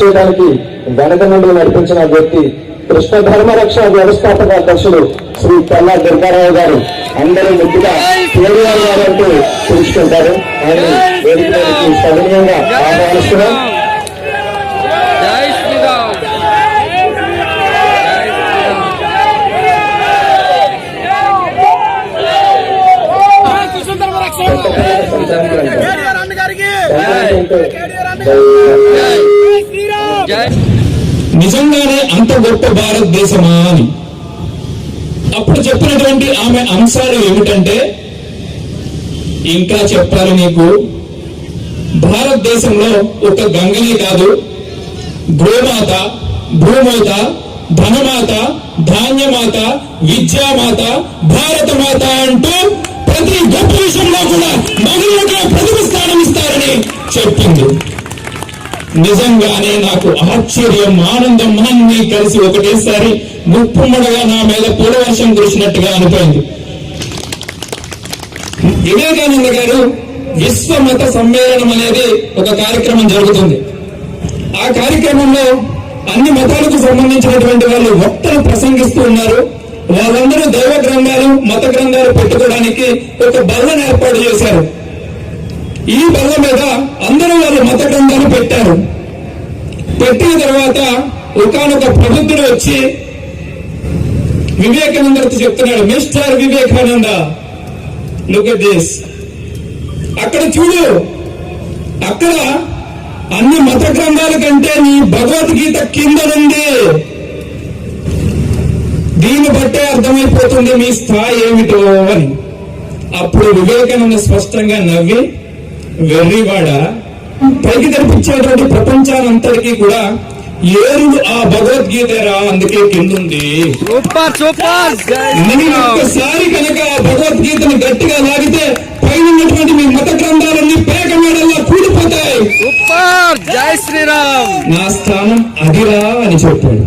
చేయడానికి వెనక నుండి నడిపించిన వ్యక్తి కృష్ణ ధర్మరక్షణ వ్యవస్థాపక అధ్యక్షుడు శ్రీ తెల్ల దుర్గారావు గారు. అందరూ ముద్దుగా కేవీఆర్ గారు అంటూ పిలుచుకుంటారు ఆయన వేదిక ఆహ్వానిస్తున్నాం. నిజంగానే అంత గొప్ప భారతదేశమా అని. అప్పుడు చెప్పినటువంటి ఆమె అంశాలు ఏమిటంటే ఇంకా చెప్పాలి నీకు భారతదేశంలో ఒక గంగనే కాదు గోమాత భూమాత ధనమాత ధాన్యమాత విద్యామాత భారతమాత అంటూ ప్రతి గొప్ప విషయంలో కూడా మహిళలకు ప్రథమ స్థానం ఇస్తారని చెప్పింది. నిజంగానే నాకు ఆశ్చర్యం ఆనందం అన్ని కలిసి ఒకటేసారి ముప్పుమ్మడగా నా మీద పూలవర్షం కురిసినట్టుగా అనిపోయింది. వివేకానంద గారు విశ్వమత సమ్మేళనం అనేది ఒక కార్యక్రమం జరుగుతుంది. ఆ కార్యక్రమంలో అన్ని మతాలకు సంబంధించినటువంటి వాళ్ళు వక్తలు ప్రసంగిస్తూ ఉన్నారు. వాళ్ళందరూ దైవ గ్రంథాలు మత గ్రంథాలు పెట్టుకోవడానికి ఒక బల్లను ఏర్పాటు చేశారు. ఈ బల్ల మీద అందరూ వాళ్ళ మత గ్రంథాలు పెట్టారు. పెట్టిన తర్వాత ఒకనొక ప్రబుద్ధుడు వచ్చి వివేకానందతో చెప్తున్నాడు mister Vivekananda look at this అక్కడ చూడు అక్కడ అన్ని మత గ్రంథాల కంటే నీ భగవద్గీత కింద ఉంది దీన్ని బట్టే అర్థమైపోతుంది మీ స్థాయి ఏమిటో అని. అప్పుడు వివేకానంద స్పష్టంగా నవ్వి వెర్రివాడ పైకి కనిపించేటువంటి ప్రపంచానంతటికీ కూడా ఏరుడు ఆ భగవద్గీతరా అందుకే కిందుంది. సూపర్ శ్రీరామ్ ఒక్కసారి కనుక ఆ భగవద్గీతను గట్టిగా లాగితే పైన ఉన్నటువంటి మీ మత గ్రంథాలన్నీ పేక మేడల్లా కూలిపోతాయి. సూపర్ జై శ్రీరామ్ నా స్థానం అదిరా అని చెప్పాడు.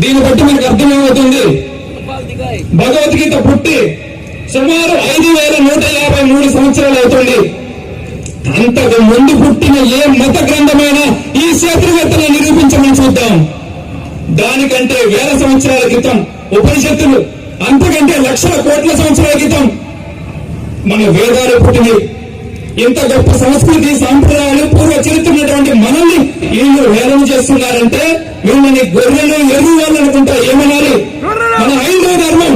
దీన్ని బట్టి మనకు అర్థమేమవుతుంది భగవద్గీత పుట్టి సుమారు ఐదు వేల నూట యాభై మూడు సంవత్సరాలు అవుతుంది. అంతకు ముందు పుట్టిన ఏ మత గ్రంథమైనా ఈ శాస్త్రవేత్తలు నిరూపించమని చూద్దాం. దానికంటే వేల సంవత్సరాల క్రితం ఉపనిషత్తులు అంతకంటే లక్షల కోట్ల సంవత్సరాల క్రితం మన వేదాలు పుట్టినవి. ఇంత గొప్ప సంస్కృతి సాంప్రదాయాలు పూర్వ చరిత్ర ఉన్నటువంటి మనల్ని వీళ్ళు వేలం చేస్తున్నారంటే వీళ్ళని గొర్రెలు ఎరువు వాళ్ళు అనుకుంటా ఏమనాలి? మన ఐదో ధర్మం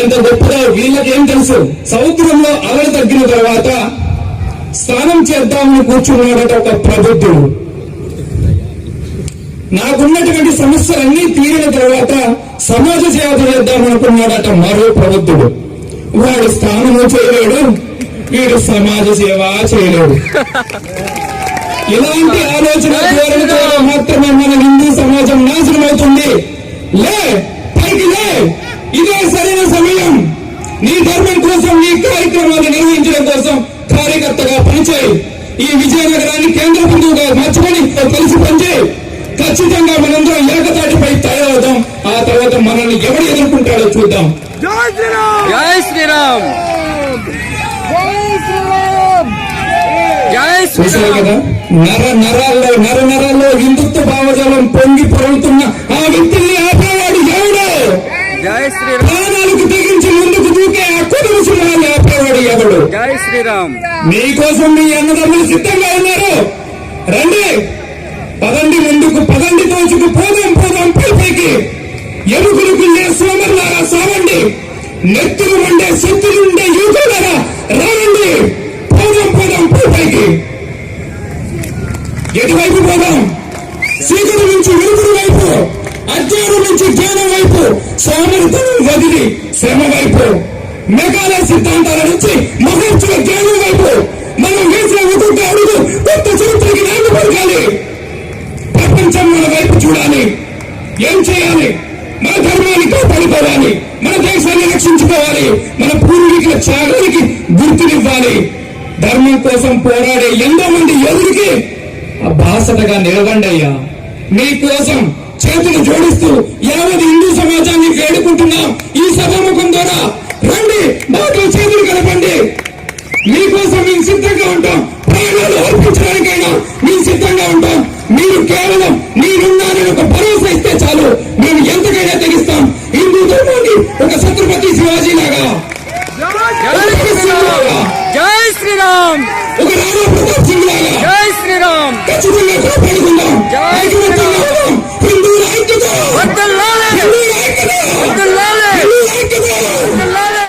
ఎంత గొప్పగా వీళ్ళకి ఏం తెలుసు? సముద్రంలో అలలు తగ్గిన తర్వాత స్నానం చేద్దామని కూర్చున్నాడట ఒక ప్రబుద్ధుడు నాకున్నటువంటి సమస్యలన్నీ తీరిన తర్వాత సమాజ సేవ చేద్దామనుకున్నాడట మరో ప్రబుద్ధుడు. వాడు స్నానము చేయలేడు వీడు సమాజ సేవ చేయలేడు. ఇలాంటి ఆలోచన ధోరణితో మాత్రమే మన హిందూ సమాజం నాశనం అవుతుంది. లే పైకి లే ఇదే సరైన సమయం. నీ ధర్మం కోసం నీ కార్యక్రమాన్ని నిర్వహించడం కోసం కార్యకర్తగా పనిచేయి. ఈ విజయనగరాన్ని కేంద్ర బిందువుగా మార్చుకొని కలిసి పనిచేయి. ఖచ్చితంగా మనందరం ఏకతాటిపై తయారవుదాం. ఆ తర్వాత మనల్ని ఎవరు ఎదుర్కొంటాడో చూద్దాం. జై శ్రీరామ్! కదా? నర నరాల్లో నర నరాల్లో హిందుత్వ భావజాలం పొంగి పొరులుతున్న ఆ వ్యక్తిని ఆపేవాడు ఎవడు? జై శ్రీరామ్! ప్రాణాలకు తెగించి జై శ్రీరామ్. మీకోసం మీ అన్నదమ్ములు సిద్ధంగా ఉన్నారు. రండి. పదండి ముందుకు పదండి తోచుకు పోదాం పోదాం పైపైకి ఎముకలకు ఏ సోమరులారా సావండి. నెత్తులు ఉండే శక్తులు ఉండే యువకులారా రావండి. పోదాం పోదాం పైపైకి ఎటువైపు పోదాం? చీకటి నుంచి వెలుగుడు వైపు అజ్ఞానం నుంచి జ్ఞానం వైపు సోమరితనం వదిలి శ్రమ వైపు. మగాల సిద్ధాంతాల నుంచి మహోత్సవ జ్ఞానం వైపు మనం వేసిన ఒక్కొక్క అడుగు కొత్త చరిత్రకి నాడు పడగాలి ప్రపంచం మన వైపు చూడాలి. ఏం చేయాలి? మన ధర్మాన్ని కాపాడుకోవాలి. మన దేశాన్ని రక్షించుకోవాలి. మన పూర్వీకుల త్యాగానికి గుర్తునివ్వాలి. ధర్మం కోసం పోరాడే ఎంతో మంది ఎదురికి బాసటగా నిలవండి అయ్యా. మీకోసం చేతులు జోడిస్తూ యావత్ హిందూ సమాజాన్ని వేడుకుంటున్నాం. ఈ సభాముఖం ద్వారా సిద్ధంగా ఉంటాం. ప్రాణాలు అర్పించడానికైనా మేము సిద్ధంగా ఉంటాం. మీరు కేవలం నేనున్నానని ఒక భరోసా ఇస్తే చాలు. మేము ఎంతకైనా తెగిస్తాం. హిందూ ధర్మాన్ని ఒక ఛత్రపతి శివాజీ లాగా. జై శ్రీరామ్. జై శ్రీరామ్. ఒక రాణా ప్రతాప్ సింగ్ లాగా. జై శ్రీరామ్. ఖచ్చితంగా కాపాడుకుందాం జై ఐకమత్యంగా